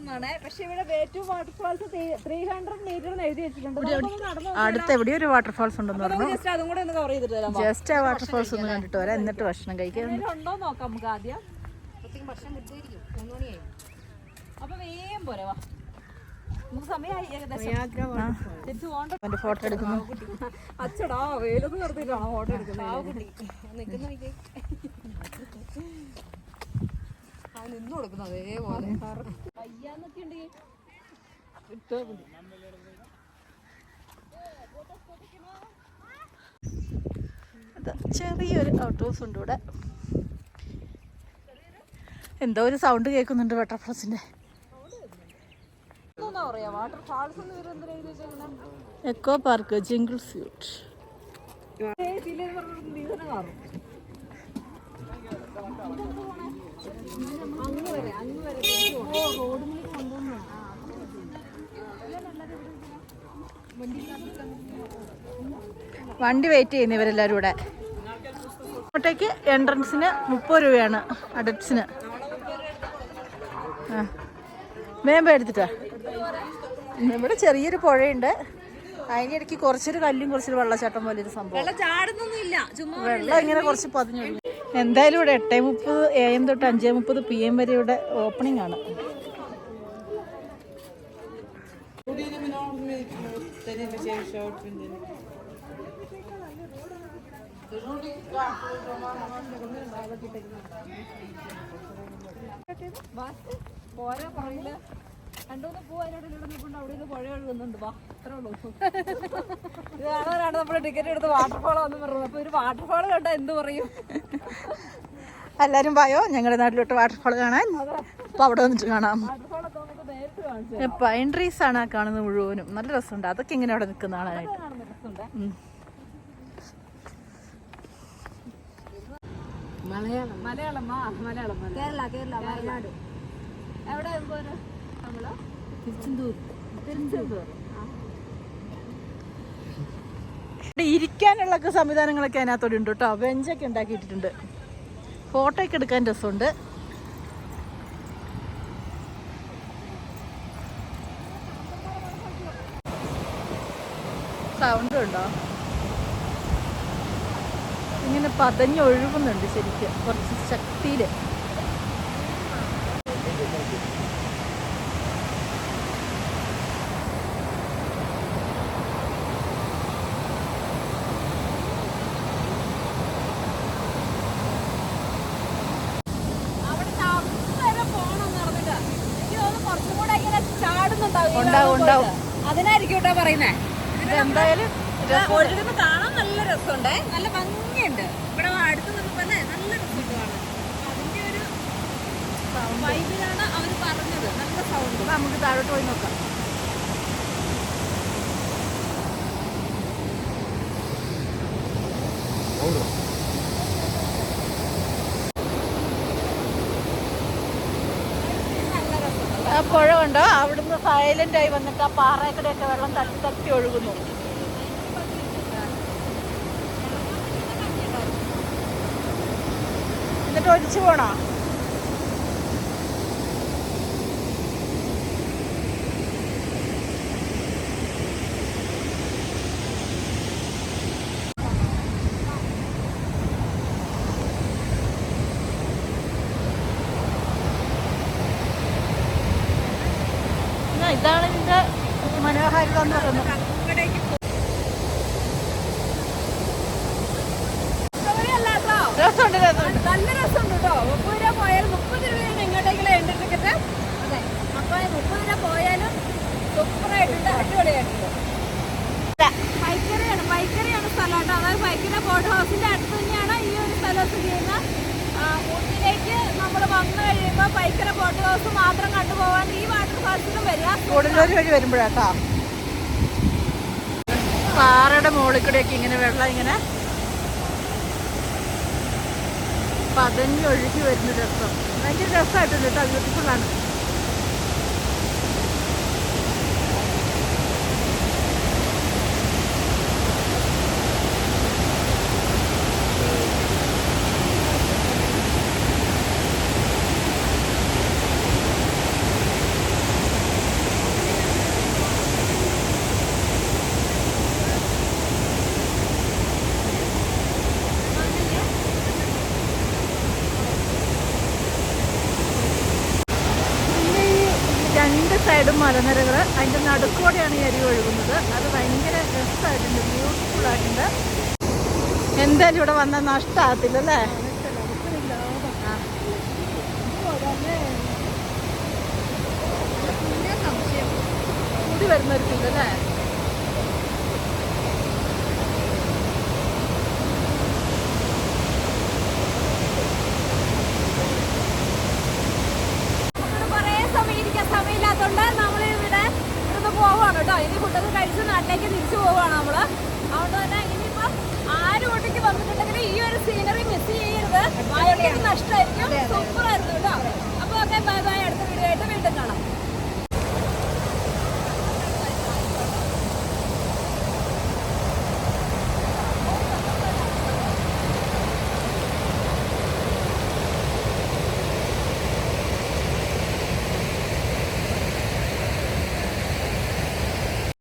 വന്നാണ്. പക്ഷെ ഇവിടെ വേറ്റു വാട്ടർഫാൾസ് ത്രീ ഹൺഡ്രഡ് മീറ്റർ എഴുതി വെച്ചിട്ടുണ്ട്. അടുത്ത് എവിടെ ഒരു വാട്ടർഫാൾസ് ഉണ്ടെന്ന് പറഞ്ഞു. ജസ്റ്റ് അതും കൂടെ ഒന്ന് കവർ ചെയ്തിട്ട് ജസ്റ്റ് ആ വാട്ടർഫാൾസ് ഒന്ന് കണ്ടിട്ട് വരാം. എന്നിട്ട് ഭക്ഷണം കഴിക്കാം. ഉണ്ടോ നോക്കാം നമുക്ക് ആദ്യം. അപ്പൊ വേഗം പോരെ വാ. നമുക്ക് സമയമായി ഏകദേശം. തിരിച്ചു പോകണ്ട. ഫോട്ടോ എടുക്കുന്നു. അച്ചടാ വെയിലത്ത് നിർത്തിട്ടാണോ ഫോട്ടോ എടുക്കുന്നത്? നിൽക്കുന്ന നിന്നു കൊടുക്കുന്നത് കൊടുക്കുന്നു അതേപോലെ. വയ്യാന്നൊക്കെ ഉണ്ട് ചെറിയൊരു ഔട്ട് ഹൗസ് ഉണ്ട് ഇവിടെ. എന്തോ ഒരു സൗണ്ട് കേൾക്കുന്നുണ്ട് എന്തിനാ എക്കോ പാർക്ക് ജിങ്കിൾ സ്യൂട്ട് ഓ റോഡ് അങ്ങ് വരെ അങ്ങ് വരെ. റോഡിൽ വണ്ടി വെയിറ്റ് ചെയ്യുന്നു ഇവരെല്ലാവരും ഇവിടെ. ഇങ്ങോട്ടേക്ക് എൻട്രൻസിന് മുപ്പത് രൂപയാണ് അഡൽസിന് ആ. വേമ്പ എടുത്തിട്ടാ. ഇവിടെ ചെറിയൊരു പുഴയുണ്ട്. അതിന്റെ ഇടയ്ക്ക് കുറച്ചൊരു കല്ലും കുറച്ചൊരു വെള്ളച്ചാട്ടം പോലെ ഒരു സംഭവം. വെള്ളം ഇങ്ങനെ കുറച്ച് പതിഞ്ഞു. എന്തായാലും ഇവിടെ എട്ടേ മുപ്പത് എ എം തൊട്ട് അഞ്ചേ മുപ്പത് പി എം വരെ ഇവിടെ ഓപ്പണിംഗ് ആണ്. അതിനോട് ഇവിടെ നിൽക്കൊണ്ട് അവിടെ വാ ഉള്ളൂ നമ്മൾ ടിക്കറ്റ് എടുത്ത് വാട്ടർഫോൾ വന്ന് പറഞ്ഞത് അപ്പൊ ഒരു വാട്ടർഫോൾ കണ്ട എന്ത് പറയും എല്ലാവരും പായോ ഞങ്ങളുടെ നാട്ടിലോട്ട് വാട്ടർഫോൾ കാണാൻ. അപ്പൊ അവിടെ വന്നിട്ട് കാണാം. വാട്ടർഫോളൊക്കെ നമുക്ക് പൈൻ ട്രീസ് ആണ് ആ കാണുന്നത് മുഴുവനും. നല്ല രസമുണ്ട്. അതൊക്കെ ഇങ്ങനെ അവിടെ നിൽക്കുന്ന ആളായിട്ട്. മലയാളം. മലയാളം മലയാളം കേരള കേരള വയനാട്. എവിടെ പോര് നമ്മൾ? തിരുച്ചെന്തൂർ. തിരുച്ചെന്തൂർ. ഇവിടെ ഇരിക്കാനുള്ള സംവിധാനങ്ങളൊക്കെ അതിനകത്തോടെ ഉണ്ട് കേട്ടോ. ബെഞ്ചൊക്കെ ഉണ്ടാക്കിയിട്ടുണ്ട് ഫോട്ടോ ഒക്കെ എടുക്കാൻ രസമുണ്ട്. സൗണ്ട് ഉണ്ടോ? ഇങ്ങനെ പതഞ്ഞൊഴുകുന്നുണ്ട് ശരിക്കും. കുറച്ച് ശക്തിയിൽ ഉണ്ടാവും, ഉണ്ടാവും. അതിനായിരിക്കും കേട്ടോ പറയുന്നേ. എന്തായാലും ഒഴുകുന്ന കാണാൻ നല്ല രസമുണ്ട്. നല്ല ഭംഗിയുണ്ട്. ഇവിടെ അടുത്ത് നിന്നപ്പോ തന്നെ നല്ല രസമുണ്ട് കാണാൻ. അതിന്റെ ഒരു വൈബിലാണ് അവർ പറഞ്ഞത്. നല്ല സൗണ്ട് നമുക്ക് താഴോട്ട് പോയി നോക്കാം. നല്ല രസമുണ്ട് ആ പുഴ ഉണ്ടോ അവിടുന്ന് സൈലന്റ് ആയി വന്നിട്ട് ആ പാറയക്കടെയൊക്കെ വെള്ളം തട്ടി തട്ടി ഒഴുകുന്നു. എന്നിട്ട് ഒലിച്ചു പോണോ? ഇതാണ് ഇതിന്റെ മനോഹാരിത എന്ന് പറയുന്നത്. രസമുണ്ട് രസമുണ്ട്. നല്ല രസമുണ്ട് കേട്ടോ. മുപ്പത് രൂപ പോയാലും മുപ്പത് രൂപയാണ് എങ്ങോട്ടെങ്കിലും എന്റെ ടിക്കറ്റ് അതെ. അപ്പൊ മുപ്പത് രൂപ പോയാലും സൂപ്പറായിട്ടുണ്ട്. അടിപൊളിയായിട്ടുണ്ട്. പൈക്കരയാണ്. പൈക്കരയാണ് സ്ഥലം കേട്ടോ. അതായത് പൈക്കര ബോട്ട് ഹൗസിന്റെ അടുത്ത് തന്നെയാണ് ഈ ഒരു സ്ഥലം സ്ഥിതി ചെയ്യുന്നത്. ആ, ഊട്ടിയിലേക്ക് നമ്മൾ വന്നു കഴിയുമ്പോൾ പൈക്കര ബോട്ട് ഹൗസ് മാത്രം കണ്ടുപോകാൻ ഈ കൂടുതലൊരു വഴി വരുമ്പോഴാട്ടോ. പാറയുടെ മുകളിൽ കൂടെയൊക്കെ ഇങ്ങനെ വെള്ളം ഇങ്ങനെ പതഞ്ഞൊഴുകി വരുന്ന രസം ഭയങ്കര രസമായിട്ടുണ്ട് കേട്ടോ. ബ്യൂട്ടിഫുള്ളാണ് സൈഡും മലനിരകൾ അതിന്റെ നടുക്കോടെയാണ് ഈ അരി ഒഴുകുന്നത്. അത് ഭയങ്കര രസമായിട്ടുണ്ട് ബ്യൂട്ടിഫുൾ ആയിട്ടുണ്ട്. എന്തായാലും ഇവിടെ വന്നാൽ നഷ്ടമാകത്തില്ല അല്ലേ കൂടി വരുന്നവർക്കുണ്ട് അല്ലേ ഇനി ഫുഡൊക്കെ കഴിച്ച് നാട്ടിലേക്ക് തിരിച്ചു പോവാണ് നമ്മൾ. അതുകൊണ്ട് തന്നെ ഇനിയിപ്പം ആര് ഒട്ടിക്ക് വന്നിട്ടുണ്ടെങ്കിലും ഈ ഒരു സീനറി മിസ് ചെയ്യരുത്. നഷ്ടമായിരിക്കും. സൂപ്പർ ആയിരുന്നു കേട്ടോ. അപ്പൊ ഓക്കെ ബൈ ബൈ